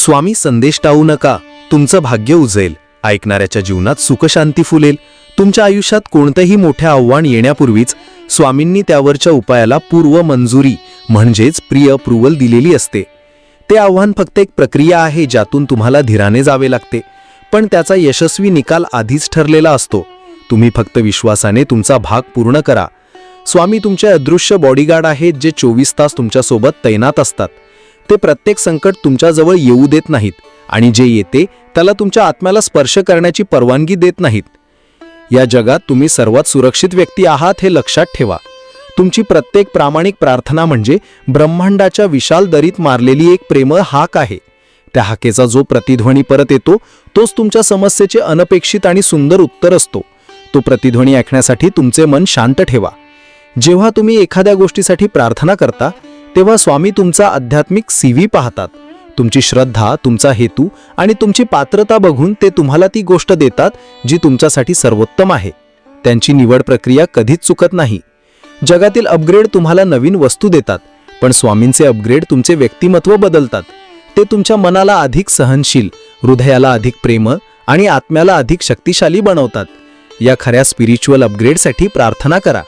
स्वामी संदेश टाळू नका. तुमचं भाग्य उजेल. ऐकणाऱ्याच्या जीवनात सुखशांती फुलेल. तुमच्या आयुष्यात कोणतंही मोठे आव्हान येण्यापूर्वीच स्वामींनी त्यावरच्या उपायाला पूर्व मंजुरी म्हणजेच प्रिय अप्रुव्हल दिलेली असते. ते आव्हान फक्त एक प्रक्रिया आहे ज्यातून तुम्हाला धीराने जावे लागते. पण त्याचा यशस्वी निकाल आधीच ठरलेला असतो. तुम्ही फक्त विश्वासाने तुमचा भाग पूर्ण करा. स्वामी तुमचे अदृश्य बॉडीगार्ड आहेत जे चोवीस तास तुमच्यासोबत तैनात असतात. ते प्रत्येक संकट तुमच्याजवळ येऊ देत नाहीत आणि जे येते त्याला तुमच्या आत्म्याला स्पर्श करण्याची परवानगी देत नाहीत. या जगात तुम्ही सर्वात सुरक्षित व्यक्ती आहात हे लक्षात ठेवा. तुमची प्रत्येक प्रामाणिक प्रार्थना म्हणजे ब्रह्मांडाच्या विशाल दरीत मारलेली एक प्रेमळ हाक आहे. त्या हाकेचा जो प्रतिध्वनी परत येतो तोच तुमच्या समस्येचे अनपेक्षित आणि सुंदर उत्तर असतो. तो प्रतिध्वनी ऐकण्यासाठी तुमचे मन शांत ठेवा. जेव्हा तुम्ही एखाद्या गोष्टीसाठी प्रार्थना करता तेव्हा स्वामी तुमचा आध्यात्मिक सीव्ही पाहतात. तुमची श्रद्धा तुमचा हेतू आणि तुमची पात्रता बघून ते तुम्हाला ती गोष्ट देतात जी तुमच्यासाठी सर्वोत्तम आहे. त्यांची निवड प्रक्रिया कधीच चुकत नाही. जगातील अपग्रेड तुम्हाला नवीन वस्तू देतात पण स्वामींचे अपग्रेड तुमचे व्यक्तिमत्व बदलतात. ते तुमच्या मनाला अधिक सहनशील हृदयाला अधिक प्रेम आणि आत्म्याला अधिक शक्तिशाली बनवतात. या खऱ्या स्पिरिच्युअल अपग्रेडसाठी प्रार्थना करा.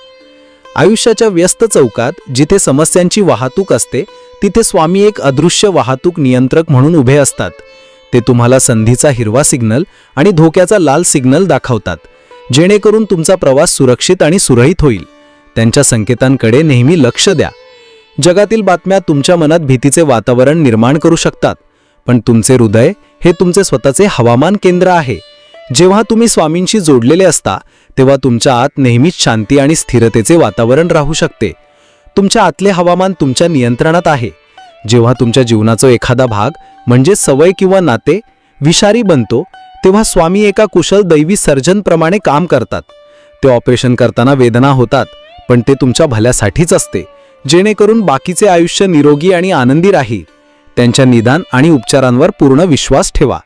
आयुष्याच्या व्यस्त चौकात जिथे समस्यांची वाहतूक असते तिथे स्वामी एक अदृश्य वाहतूक नियंत्रक म्हणून उभे असतात. ते तुम्हाला संधीचा हिरवा सिग्नल आणि धोक्याचा लाल सिग्नल दाखवतात जेणेकरून तुमचा प्रवास सुरक्षित आणि सुरळीत होईल. त्यांच्या संकेतांकडे नेहमी लक्ष द्या. जगातील बातम्या तुमच्या मनात भीतीचे वातावरण निर्माण करू शकतात पण तुमचे हृदय हे तुमचे स्वतःचे हवामान केंद्र आहे. जेव्हा तुम्ही स्वामींशी जोडलेले असता तेव्हा तुमच्या आत नेहमीच शांती आणि स्थिरतेचे वातावरण राहू शकते. तुमच्या आतले हवामान तुमच्या नियंत्रणात आहे. जेव्हा तुमच्या जीवनाचा एखादा भाग म्हणजे सवय किंवा नाते विषारी बनतो तेव्हा स्वामी एका कुशल दैवी सर्जनप्रमाणे काम करतात. ते ऑपरेशन करताना वेदना होतात पण ते तुमच्या भल्यासाठीच असते जेणेकरून बाकीचे आयुष्य निरोगी आणि आनंदी राहील. त्यांच्या निदान आणि उपचारांवर पूर्ण विश्वास ठेवा.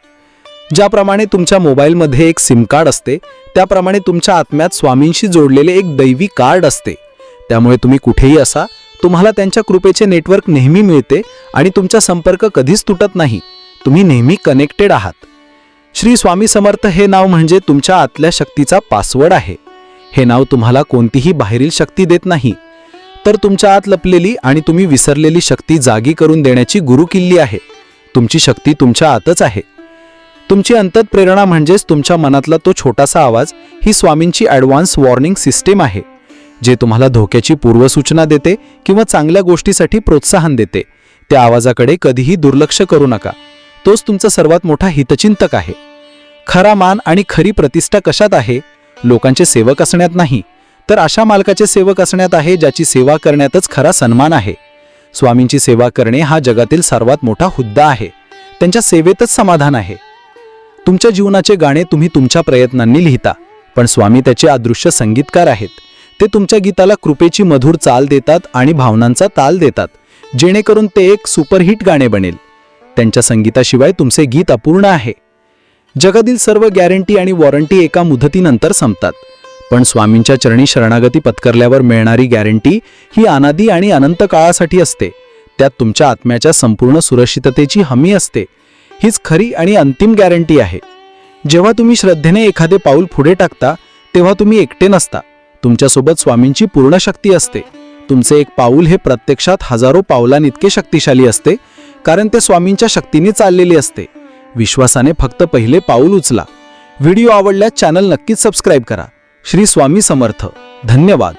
ज्याप्रमाणे तुमच्या मोबाईलमध्ये एक सिम कार्ड असते त्याप्रमाणे तुमच्या आत्म्यात स्वामींशी जोडलेले एक दैवी कार्ड असते. त्यामुळे तुम्ही कुठेही असा तुम्हाला त्यांच्या कृपेचे नेटवर्क नेहमी मिळते आणि तुमचा संपर्क कधीच तुटत नाही. तुम्ही नेहमी कनेक्टेड आहात. श्री स्वामी समर्थ हे नाव म्हणजे तुमच्या आतल्या शक्तीचा पासवर्ड आहे. हे नाव तुम्हाला कोणतीही बाहेरील शक्ती देत नाही. तर तुमच्या आत लपलेली आणि तुम्ही विसरलेली शक्ती जागी करून देण्याची गुरुकिल्ली आहे. तुमची शक्ती तुमच्या आतच आहे. तुमची अंतत प्रेरणा म्हणजेच तुमच्या मनातला तो छोटासा आवाज ही स्वामींची ॲडव्हान्स वॉर्निंग सिस्टीम आहे जे तुम्हाला धोक्याची पूर्वसूचना देते किंवा चांगल्या गोष्टीसाठी प्रोत्साहन देते. त्या आवाजाकडे कधीही दुर्लक्ष करू नका. तोच तुमचा सर्वात मोठा हितचिंतक आहे. खरा मान आणि खरी प्रतिष्ठा कशात आहे? लोकांचे सेवक असण्यात नाही. तर अशा मालकाचे सेवक असण्यात आहे ज्याची सेवा करण्यातच खरा सन्मान आहे. स्वामींची सेवा करणे हा जगातील सर्वात मोठा हुद्दा आहे. त्यांच्या सेवेतच समाधान आहे. तुमच्या जीवनाचे गाणे तुम्ही तुमच्या प्रयत्नांनी लिहिता पण स्वामी त्याचे अदृश्य संगीतकार आहेत. ते तुमच्या गीताला कृपेची मधुर चाल देतात आणि भावनांचा ताल देतात जेणेकरून ते एक सुपरहिट गाणे बनेल. त्यांच्या संगीताशिवाय तुमचे गीत अपूर्ण आहे. जगातील सर्व गॅरंटी आणि वॉरंटी एका मुदतीनंतर संपतात पण स्वामींच्या चरणी शरणागती पत्करल्यावर मिळणारी गॅरंटी ही अनादी आणि अनंत काळासाठी असते. त्यात तुमच्या आत्म्याच्या संपूर्ण सुरक्षिततेची हमी असते. हीच खरी आणि अंतिम गॅरंटी आहे. जेव्हा तुम्ही श्रद्धेने एखादे पाऊल पुढे टाकता तेव्हा तुम्ही एकटे नसता. तुमच्यासोबत स्वामींची पूर्ण शक्ती असते. तुमचे एक पाऊल हे प्रत्यक्षात हजारो पावलांइतके शक्तिशाली असते कारण ते स्वामींच्या शक्तीने चाललेले असते. विश्वासाने फक्त पहिले पाऊल उचला. व्हिडिओ आवडल्यास चॅनल नक्कीच सबस्क्राईब करा. श्री स्वामी समर्थ. धन्यवाद.